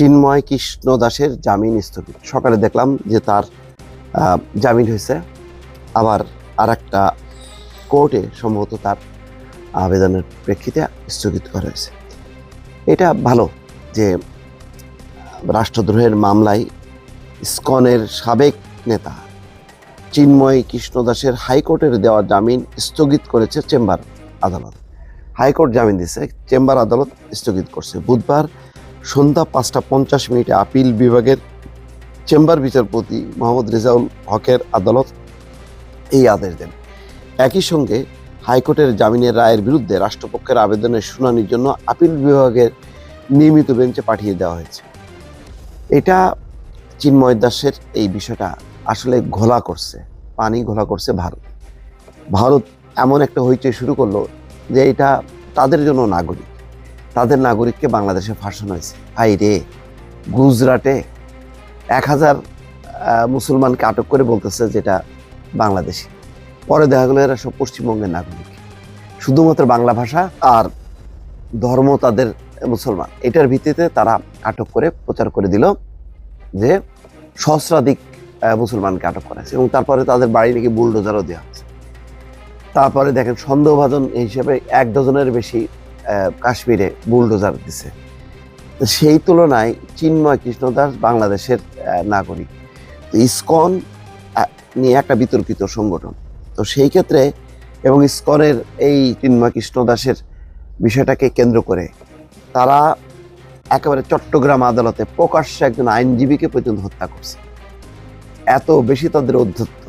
চিন্ময় কৃষ্ণ দাসের জামিন স্থগিত। সকালে দেখলাম যে তার জামিন হয়েছে। আবার আর একটা কোর্টে সম্ভবত তার আবেদনের প্রেক্ষিতে স্থগিত করা হয়েছে। এটা ভালো যে রাষ্ট্রদ্রোহের মামলায় ইসকনের সাবেক নেতা চিন্ময় কৃষ্ণ দাসের হাইকোর্টের দেওয়া জামিন স্থগিত করেছে চেম্বার আদালত। হাইকোর্ট জামিন দিয়েছে, চেম্বার আদালত স্থগিত করছে। বুধবার সন্ধ্যা পাঁচটা পঞ্চাশ মিনিটে আপিল বিভাগের চেম্বার বিচারপতি মোহাম্মদ রেজাউল হকের আদালত এই আদেশ দেন। একই সঙ্গে হাইকোর্টের জামিনের রায়ের বিরুদ্ধে রাষ্ট্রপক্ষের আবেদনের শুনানির জন্য আপিল বিভাগের নিয়মিত বেঞ্চে পাঠিয়ে দেওয়া হয়েছে। এটা চিন্ময় দাসের এই বিষয়টা আসলে ঘোলা করছে, পানি ঘোলা করছে ভারত। ভারত এমন একটা হইচই শুরু করল যে এটা তাদের জন্য নাগরিক। তাদের নাগরিককে বাংলাদেশে ফাঁসানো হয়েছে। ভাই রে, গুজরাটে এক হাজার মুসলমানকে আটক করে বলতেছে যেটা বাংলাদেশি। পরে দেখা গেলো এরা সব পশ্চিমবঙ্গের নাগরিক। শুধুমাত্র বাংলা ভাষা আর ধর্ম তাদের মুসলমান। এটার ভিত্তিতে তারা আটক করে প্রচার করে দিল যে সহস্রাধিক মুসলমানকে আটক করা হয়েছে এবং তারপরে তাদের বাড়ি নাকি বুলডোজারও দেওয়া হচ্ছে তারপরে দেখেন সন্দেহভাজন হিসেবে এক ডজনের বেশি কাশ্মীরে বুলডোজার দিছে। সেই তুলনায় চিন্ময় কৃষ্ণদাস বাংলাদেশের নাগরিক। তো ইসকন নিয়ে একটা বিতর্কিত সংগঠন। তো সেই ক্ষেত্রে এবং ইসকনের এই চিন্ময় কৃষ্ণদাসের বিষয়টাকে কেন্দ্র করে তারা একেবারে চট্টগ্রাম আদালতে প্রকাশ্যে একজন আইনজীবীকে পর্যন্ত হত্যা করছে। এত বেশি তাদের অধ্যত্ত।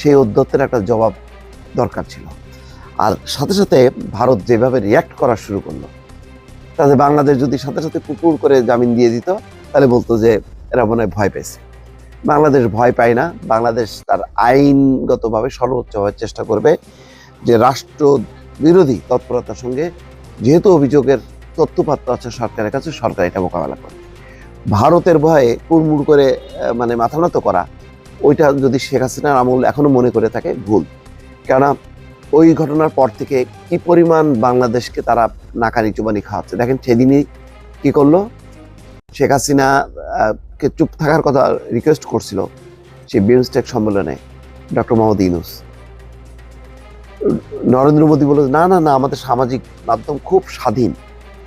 সেই অধ্যত্তের একটা জবাব দরকার ছিল। আর সাথে সাথে ভারত যেভাবে রিয়াক্ট করা শুরু করল তাতে বাংলাদেশ যদি সাথে সাথে কুকুর করে জামিন দিয়ে দিত, তাহলে বলতো যে এরা মনে হয় ভয় পেয়েছে। বাংলাদেশ ভয় পায় না, বাংলাদেশ তার আইনগতভাবে সর্বোচ্চ হওয়ার চেষ্টা করবে যে রাষ্ট্র বিরোধী তৎপরতার সঙ্গে যেহেতু অভিযোগের তথ্যপাত্র আছে সরকারের কাছে, সরকার এটা মোকাবেলা করে ভারতের ভয়ে কুড়মুড় করে মানে মাথা নত করা, ওইটা যদি শেখ হাসিনার আমল এখনও মনে করে থাকে, ভুল। কেননা ওই ঘটনার পর থেকে কি পরিমাণ বাংলাদেশকে তারা নাকানি চুবানি খাওয়াচ্ছে? দেখেন সেদিনই কি করল? শেখ হাসিনা কে চুপ থাকার কথা রিকোয়েস্ট করছিল সেই বিমস্টেক সম্মেলনে, ডক্টর মোহাম্মদ ইউনুস। নরেন্দ্র মোদী বলল, না না না, আমাদের সামাজিক মাধ্যম খুব স্বাধীন।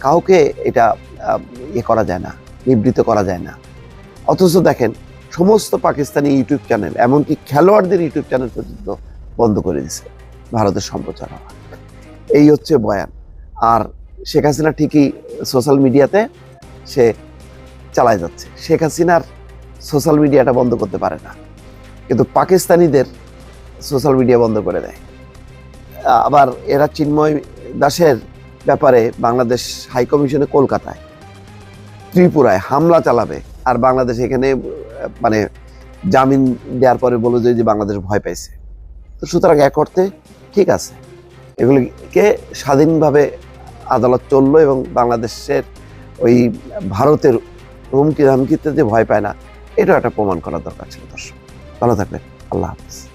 কাউকে এটা ইয়ে করা যায় না নিবৃত্ত করা যায় না। অথচ দেখেন, সমস্ত পাকিস্তানি ইউটিউব চ্যানেল এমনকি খেলোয়াড়দের ইউটিউব চ্যানেল পর্যন্ত বন্ধ করে দিছে। ভারতের সম্প্রচার হওয়া এই হচ্ছে বয়ান। আর শেখ হাসিনা ঠিকই সোশ্যাল মিডিয়াতে সে চালায় যাচ্ছে। শেখ হাসিনার সোশ্যাল মিডিয়াটা বন্ধ করতে পারে না। কিন্তু পাকিস্তানিদের সোশ্যাল মিডিয়া বন্ধ করে দেয়। আবার এরা চিন্ময় দাসের ব্যাপারে বাংলাদেশ হাই কমিশনে কলকাতায়, ত্রিপুরায় হামলা চালাবে। আর বাংলাদেশ এখানে মানে জামিন দেওয়ার পরে বলে যে যে বাংলাদেশ ভয় পাইছে। তো সুতরাং এক অর্থে ঠিক আছে। এগুলিকে স্বাধীনভাবে আদালত চলল এবং বাংলাদেশের ওই ভারতের হুমকি ধামকিতে যে ভয় পায় না, এটাও একটা প্রমাণ করা দরকার ছিল দর্শক। ভালো থাকবেন। আল্লাহ হাফিজ।